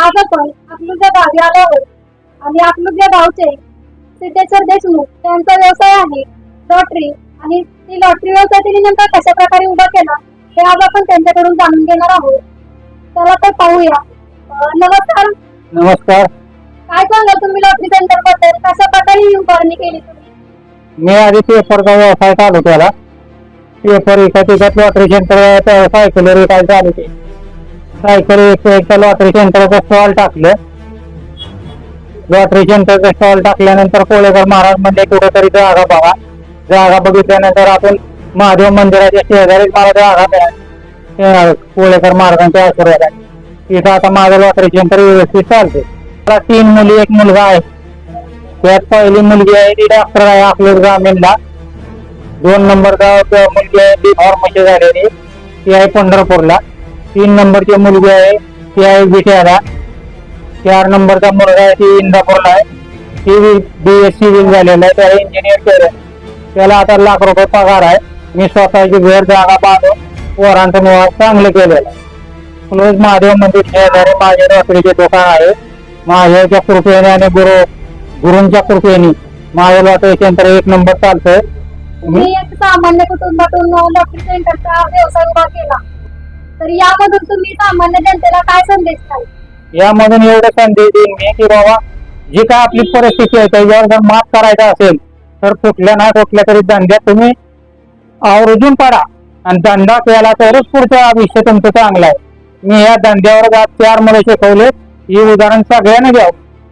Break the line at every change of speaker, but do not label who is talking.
आपण अकलूजच्या गावी आलो आहोत आणि अकलूजच्या गावचे सिद्धेश्वर देशमुख त्यांचा व्यवसाय आहे लॉटरी आणि ती लॉटरी व्यवसाय त्यांनी नेमका कशा प्रकारे उभा केला हे आज आपण त्यांच्याकडून जाणून घेणार आहोत. चला तर पाहूया. नमस्कार.
नमस्कार.
काय सांगाल तुम्ही लॉटरी सेंटरबद्दल? कशा प्रकारे ही उभारणी केली तुम्ही?
मी आधी पेपरचा व्यवसाय चालू केला. पेपर एका एकाच लॉटरी सेंटर सायकल विकायला चालू केली. सायकल एक एकदा लॉटरी सेंटरचा स्टॉल टाकलं. लॉटरी सेंटरचा स्टॉल टाकल्यानंतर कोळेकर महाराज म्हणजे कुठेतरी जागा बघा. जागा बघितल्यानंतर आपण महादेव मंदिराच्या शेजारी मला जागा मिळाली. कोळेकर महाराजांच्या आशीर्वादाने. तिथं आता माझं लॉटरी सेंटर व्यवस्थित चालते मला तीन मुली एक मुलगा आहे. त्यात पहिली मुलगी आहे ती डॉक्टर आहे आपल्या ग्रामीणला. दोन नंबरचा मुलगी आहे ती फार्मसी झालेली ती आहे पंढरपूरला. तीन नंबरची मुलगी आहे. ती आहे विट्याला चार नंबरचा मुलगा आहे ती इंदापूरला आहे. ती बी एस सी झालेला आहे. त्याला इंजिनियर केलं त्याला आता लाख रुपये पगार आहे. मी स्वतःची घर जागा पाहतो. पोरांचं निवास चांगलं केलेलं आहे. क्लोज महादेव मंदिर शेजारी माझे नोकरीचे दुकान आहे. माझ्याच्या कृपेने आणि गुरु गुरूंच्या कृपेने माझं लॉटरी सेंटर एक नंबर चालतंय.
तुम्ही एक सामान्य कुटुंबातून लॉटरी सेंटरचा व्यवसाय उभा केला. तर यामधून तुम्ही सामान्य जनतेला काय संदेश द्याल?
यामधून एवढं संदेश देईन मी की बाबा जी काय आपली परिस्थिती आहे त्याच्यावर जर मात करायचा असेल तर कुठल्या ना कुठल्या तरी धंद्यात तुम्ही आवर्जून पडा. आणि धंदा केला तरच पुढचं आयुष्य तुमचं चांगलं आहे. मी या धंद्यावर आज चार मुलं शिकवले. हे उदाहरण सगळ्यांना घ्यावं